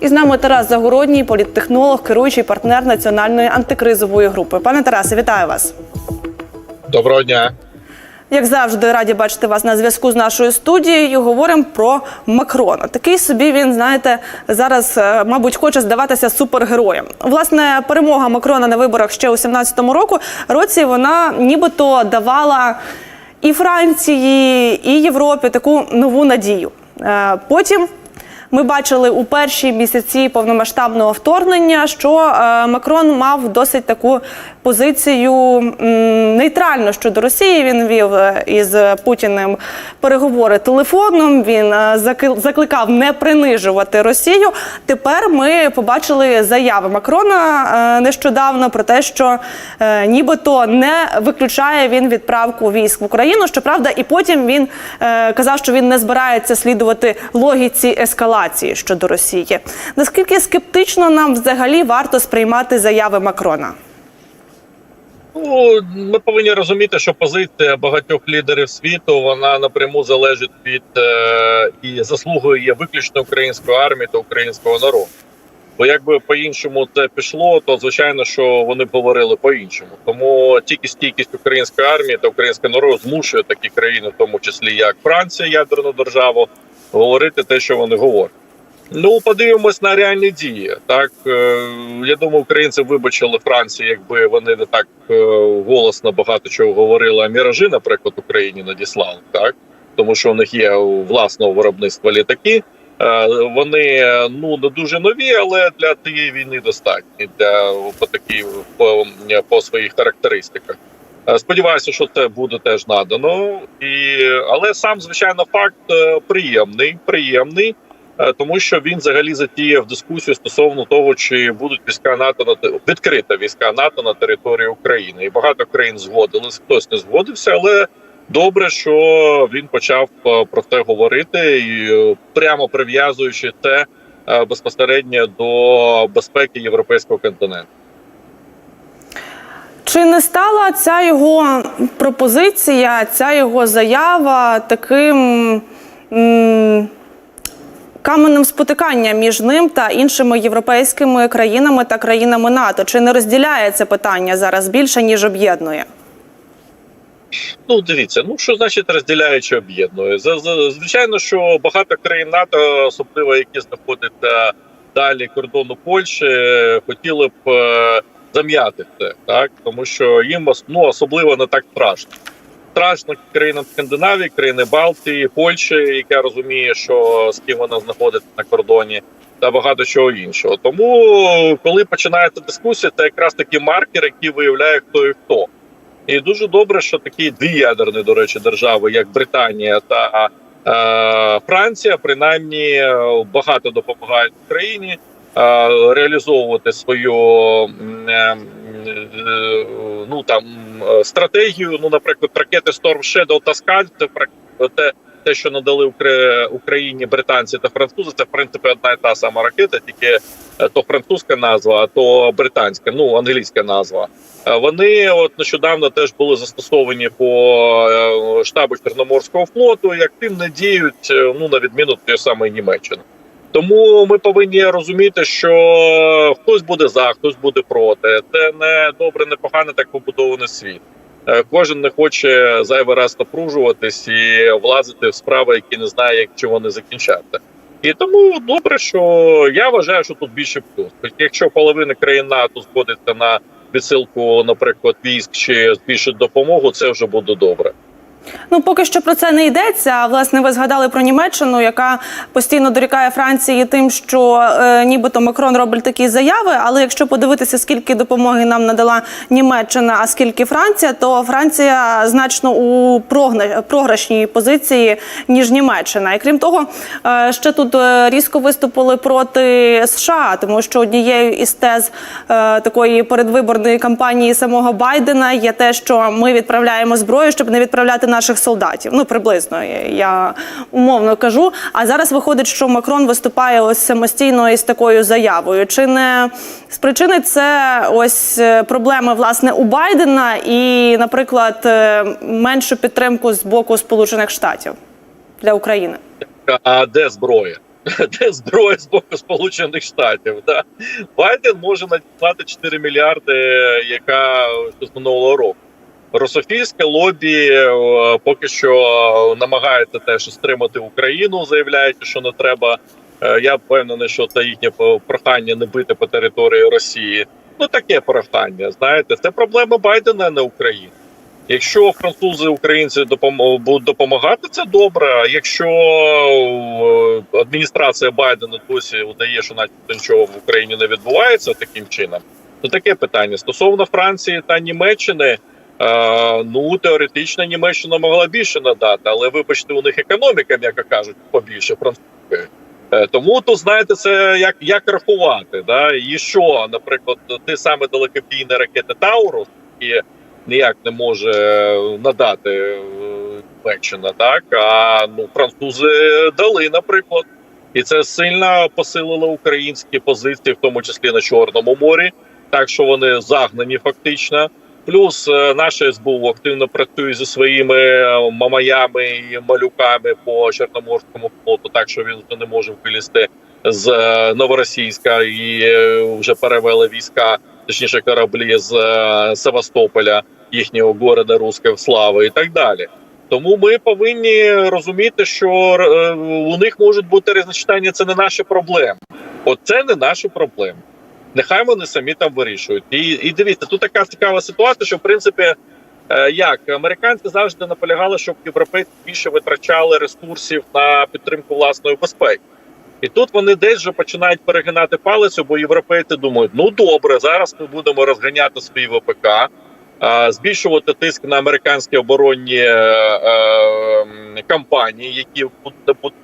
І з нами Тарас Загородній, політтехнолог, керуючий партнер національної антикризової групи. Пане Тарасе, вітаю вас. Доброго дня. Як завжди, раді бачити вас на зв'язку з нашою студією. Говоримо про Макрона. Такий собі він, знаєте, зараз, е, мабуть, хоче здаватися супергероєм. Власне, перемога Макрона на виборах ще у 17-му року році вона нібито давала і Франції, і Європі таку нову надію. Е, Потім. Ми бачили у перші місяці повномасштабного вторгнення, що е, Макрон мав досить таку позицію м, нейтральну щодо Росії. Він вів е, із Путіним переговори телефоном. Він е, закликав не принижувати Росію. Тепер ми побачили заяви Макрона нещодавно про те, що нібито не виключає він відправку військ в Україну. Щоправда, і потім він казав, що він не збирається слідувати логіці ескалації щодо Росії. Наскільки скептично нам взагалі варто сприймати заяви Макрона? Ну ми повинні розуміти, що позиція багатьох лідерів світу вона напряму залежить від е, і заслугою є виключно української армії та українського народу. Бо якби по-іншому це пішло, то звичайно, що вони говорили по-іншому. Тому тільки стійкість української армії та українського народу змушує такі країни, в тому числі як Франція, ядерну державу, говорити те, що вони говорять. Ну, подивимось на реальні дії. Так е, я думаю, українці вибачили Франції, якби вони не так е, голосно багато чого говорили. А міражі, наприклад, Україні надіслали, так тому що у них є власного виробництва літаки. Е, Вони ну не дуже нові, але для тієї війни достатні для по такі по, по своїх характеристиках. Е, Сподіваюся, що це буде теж надано, і але сам звичайно факт е, приємний, приємний. Е, тому що він взагалі затіяв дискусію стосовно того, чи будуть війська НАТО на те- відкрита війська НАТО на території України, і багато країн згодились, хтось не згодився, але добре, що він почав про це говорити і прямо прив'язуючи це е, безпосередньо до безпеки європейського континенту. Чи не стала ця його пропозиція, ця його заява таким каменем спотикання між ним та іншими європейськими країнами та країнами НАТО? Чи не розділяє це питання зараз більше ніж об'єднує? Ну, дивіться, ну що значить розділяючи об'єднує? Звичайно, що багато країн НАТО, особливо які знаходяться далі кордону Польщі, хотіли б е, зам'яти це, так тому що їм ну, особливо не так страшно. Страшно країнам Скандинавії, країни Балтії, Польщі, яка розуміє, що з ким вона знаходиться на кордоні, та багато чого іншого. Тому, коли починається дискусія, це якраз такі маркер, які виявляє хто і хто. І дуже добре, що такі дві ядерні, до речі, держави, як Британія та е, Франція, принаймні е, багато допомагають Україні реалізовувати свою е, е, ну там е, стратегію. Ну, наприклад, ракети Storm Shadow та прак- те, те, що надали Україні британці та французи, це в принципі одна і та сама ракета, тільки то французька назва, а то британська, ну англійська назва. Вони от нещодавно теж були застосовані по штабу Чорноморського флоту і активно діють, ну на відміну від тієї самої Німеччини. Тому ми повинні розуміти, що хтось буде за, хтось буде проти. Це не добре, не погано, так побудований світ. Е, Кожен не хоче зайвий раз напружуватись і влазити в справи, які не знає, як чи вони закінчаться. І тому добре, що я вважаю, що тут більше плюс. Тобто, якщо половина країн НАТО згодиться на відсилку, наприклад, військ чи збільшить допомогу, це вже буде добре. Ну, поки що про це не йдеться. Власне, ви згадали про Німеччину, яка постійно дорікає Франції тим, що е, нібито Макрон робить такі заяви. Але якщо подивитися, скільки допомоги нам надала Німеччина, а скільки Франція, то Франція значно у прогна- програшній позиції ніж Німеччина. І крім того, е, ще тут е, різко виступили проти США, тому що однією із тез е, такої передвиборної кампанії самого Байдена є те, що ми відправляємо зброю, щоб не відправляти наших солдатів. Ну приблизно я умовно кажу. А зараз виходить, що Макрон виступає ось самостійно із такою заявою. Чи не спричинить це ось е, проблеми власне у Байдена і, наприклад, е, меншу підтримку з боку Сполучених Штатів для України? А де зброя? де зброя з боку Сполучених Штатів. Да? Байден може надіслати 4 мільярди, яка з минулого року. Русофільське лобі е, поки що намагається теж стримати Україну, заявляючи, що не треба. Е, Я впевнений, що це їхнє прохання не бити по території Росії. Ну таке прохання. Знаєте, це проблема Байдена, а не України. Якщо французи українці будуть допомагати, це добре. А якщо е, адміністрація Байдена досі удає, що начебто нічого в Україні не відбувається таким чином, то таке питання стосовно Франції та Німеччини. Е, ну теоретично Німеччина могла більше надати, але вибачте, у них економіка, м'яко кажуть, побільше французької. Е, Тому тут знаєте, це як, як рахувати, да? і що, наприклад, ти саме далекобійні ракети Таурус, які ніяк не може надати е, Німеччина, так а ну французи дали, наприклад, і це сильно посилило українські позиції, в тому числі на Чорному морі, так що вони загнані фактично. Плюс е, наше СБУ активно працює зі своїми е, мамаями і малюками по Чорноморському флоту, так що він вже не може вилізти з е, Новоросійська і вже перевели війська, точніше кораблі з Севастополя, їхнього города Руської слави і так далі. Тому ми повинні розуміти, що у них можуть бути різночитання, це не наші проблеми. От це не наші проблеми. Нехай вони самі там вирішують. І, і дивіться, тут така цікава ситуація, що в принципі, е, як американці завжди наполягали, щоб європейці більше витрачали ресурсів на підтримку власної безпеки. І тут вони десь вже починають перегинати палицю, бо європейці думають: ну добре, зараз ми будемо розганяти свій ВПК, а, збільшувати тиск на американські оборонні е, е, компанії, які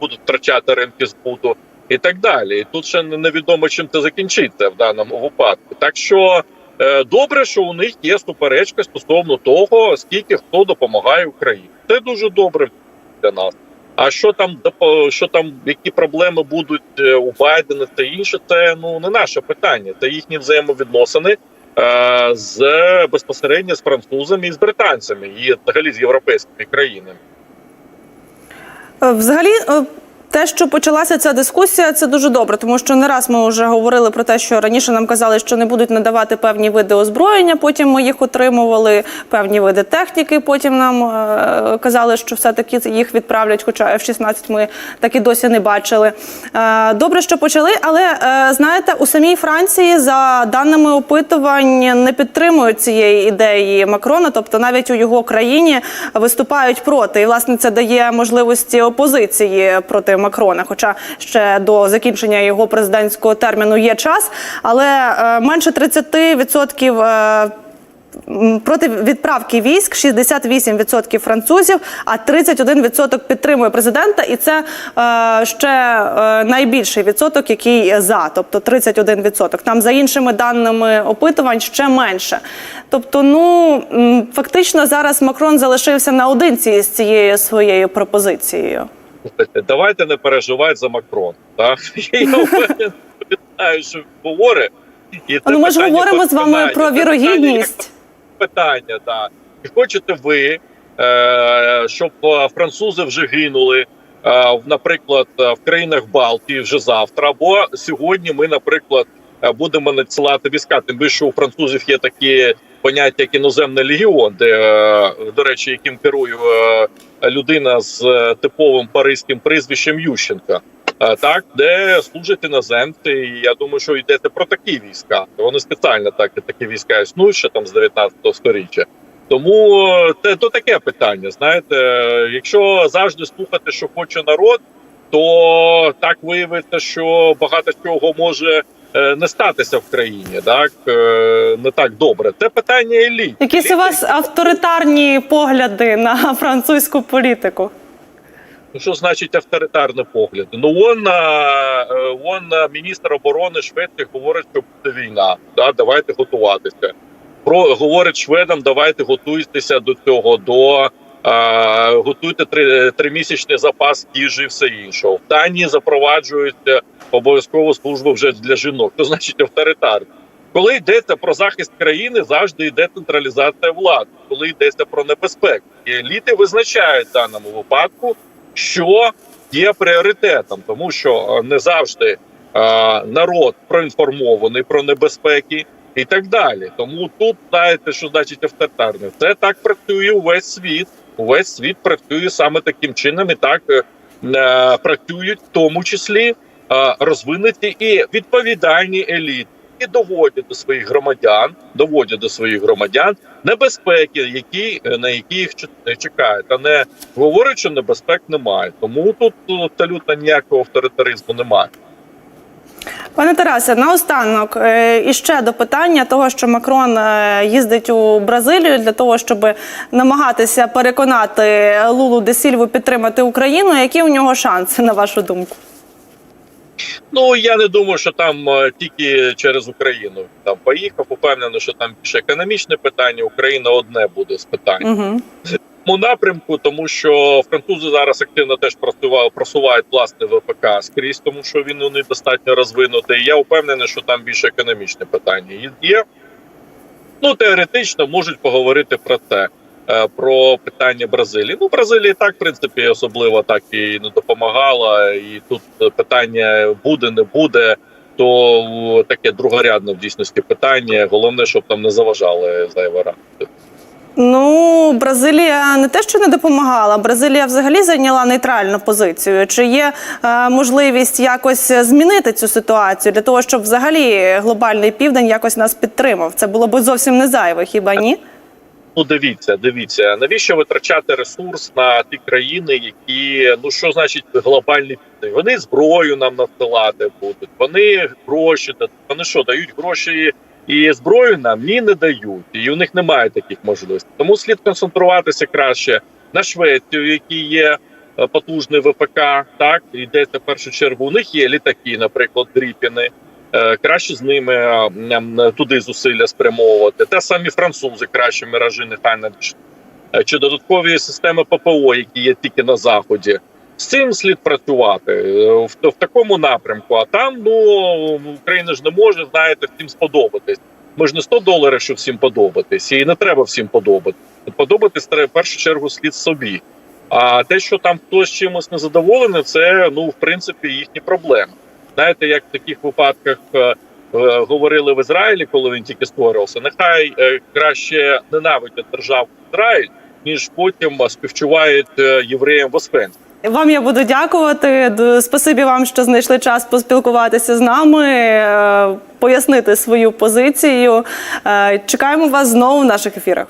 будуть втрачати ринки збуту, і так далі. І тут ще невідомо, чим це закінчиться в даному випадку. Так що е, добре, що у них є суперечка стосовно того, скільки хто допомагає Україні. Це дуже добре для нас. А що там що там, які проблеми будуть е, у Байдена та інше, це ну не наше питання. Це їхні взаємовідносини е, з безпосередньо з французами і з британцями, і взагалі з європейськими країнами. Е, Взагалі, те, що почалася ця дискусія, це дуже добре, тому що не раз ми вже говорили про те, що раніше нам казали, що не будуть надавати певні види озброєння. Потім ми їх отримували, певні види техніки. Потім нам е, казали, що все-таки їх відправлять. Хоча F-16 ми так і досі не бачили. Е, добре, що почали, але е, знаєте, у самій Франції за даними опитувань не підтримують цієї ідеї Макрона, тобто навіть у його країні виступають проти. І власне це дає можливості опозиції проти Макрона. Хоча ще до закінчення його президентського терміну є час, але е, менше 30% е, Проти відправки військ 68% французів, а 31% підтримує президента, і це е, ще е, найбільший відсоток, який за, тобто 31%. Там за іншими даними опитувань ще менше. Тобто, ну фактично зараз Макрон залишився наодинці з цією своєю пропозицією. Давайте не переживати за Макрон. Так? Я впевнений, знаю, що говорить. І це Ну ми ж говоримо з вами про вірогідність. питання, так. Чи хочете ви, е, щоб е, французи вже гинули, е, наприклад, в країнах Балтії вже завтра, або сьогодні ми, наприклад, будемо надсилати війська. Тим більше у французів є такі поняття, як іноземний легіон, де, е, до речі, яким керує е, людина з е, типовим паризьким прізвищем Ющенка. Так, де служать іноземці, і я думаю, що йдете про такі війська. Вони спеціально так такі війська існують ще там з 19 століття. Тому це то таке питання. Знаєте, якщо завжди слухати, що хоче народ, то так виявиться, що багато чого може не статися в країні, так е, не так добре. Це питання еліт. Якісь у вас авторитарні погляди на французьку політику? Ну, що значить авторитарний погляд? Ну он, е, он міністр оборони Швеції говорить, що буде війна. Да, давайте готуватися. Про говорить шведам, давайте готуйтеся до цього. До готуйте три, тримісячний запас їжі і все інше. В Данії запроваджують е, обов'язкову службу вже для жінок. Що значить авторитарний? Коли йдеться про захист країни, завжди йде централізація влади. Коли йдеться про небезпеку, і еліти визначають в даному випадку, що є пріоритетом, тому що е, не завжди е, народ проінформований про небезпеки і так далі. Тому тут знаєте, що значить авторитарне. Це так працює увесь світ. Увесь світ працює саме таким чином, і так е, е, працюють в тому числі е, розвинуті і відповідальні еліти. І доводять до своїх громадян, доводять до своїх громадян небезпеки, які на які їх чекають, а не говорять, що небезпек немає. Тому тут абсолютно ніякого авторитаризму немає. Пане Тарасе, наостанок е, і ще до питання того, що Макрон е, їздить у Бразилію для того, щоб намагатися переконати Лулу де Сільву підтримати Україну. Які у нього шанси, на вашу думку? Ну я не думаю, що там е, тільки через Україну там поїхав. Упевнений, що там більше економічне питання. Україна одне буде з питань. Угу. Цьому напрямку, тому що французи зараз активно теж просувають, просувають власне ВПК скрізь, тому що він у них достатньо розвинутий. Я впевнений, що там більше економічне питання є. Ну теоретично можуть поговорити про це. е, Про питання Бразилії. Ну, Бразилія так, в принципі, особливо так і не допомагала. І тут питання буде, не буде. То таке другорядне в дійсності питання. Головне, щоб там не заважали зайва раз. Ну, Бразилія не те, що не допомагала. Бразилія взагалі зайняла нейтральну позицію. Чи є е, можливість якось змінити цю ситуацію для того, щоб взагалі глобальний південь якось нас підтримав? Це було б зовсім не зайве, хіба ні? Ну, дивіться, дивіться, навіщо витрачати ресурс на ті країни, які ну що значить глобальний південь? Вони зброю нам надсилати будуть, вони гроші дадуть. Вони що дають гроші і зброю нам ні не дають, і у них немає таких можливостей. Тому слід концентруватися краще на Швецію, в якій є е, потужний ВПК. Так йдеться в першу чергу. У них є літаки, наприклад, Дріпіни. Е, краще з ними туди зусилля спрямовувати. Те самі французи краще міражі нехай. Е, чи додаткові системи ППО, які є тільки на заході. З цим слід працювати е, в, в такому напрямку. А там ну Україна ж не може, знаєте, всім сподобатись. Ми ж не 100 доларів, щоб всім подобатись, і не треба всім подобатись. Подобатись треба в першу чергу слід собі. А те, що там хтось чимось незадоволений, це ну в принципі їхні проблеми. Знаєте, як в таких випадках е, е, говорили в Ізраїлі, коли він тільки створювався, нехай е, краще ненавидять державу Ізраїль, ніж потім співчувають е, євреям в Освенцімі. Вам я буду дякувати. Спасибі вам, що знайшли час поспілкуватися з нами, е, пояснити свою позицію. Е, Чекаємо вас знову в наших ефірах.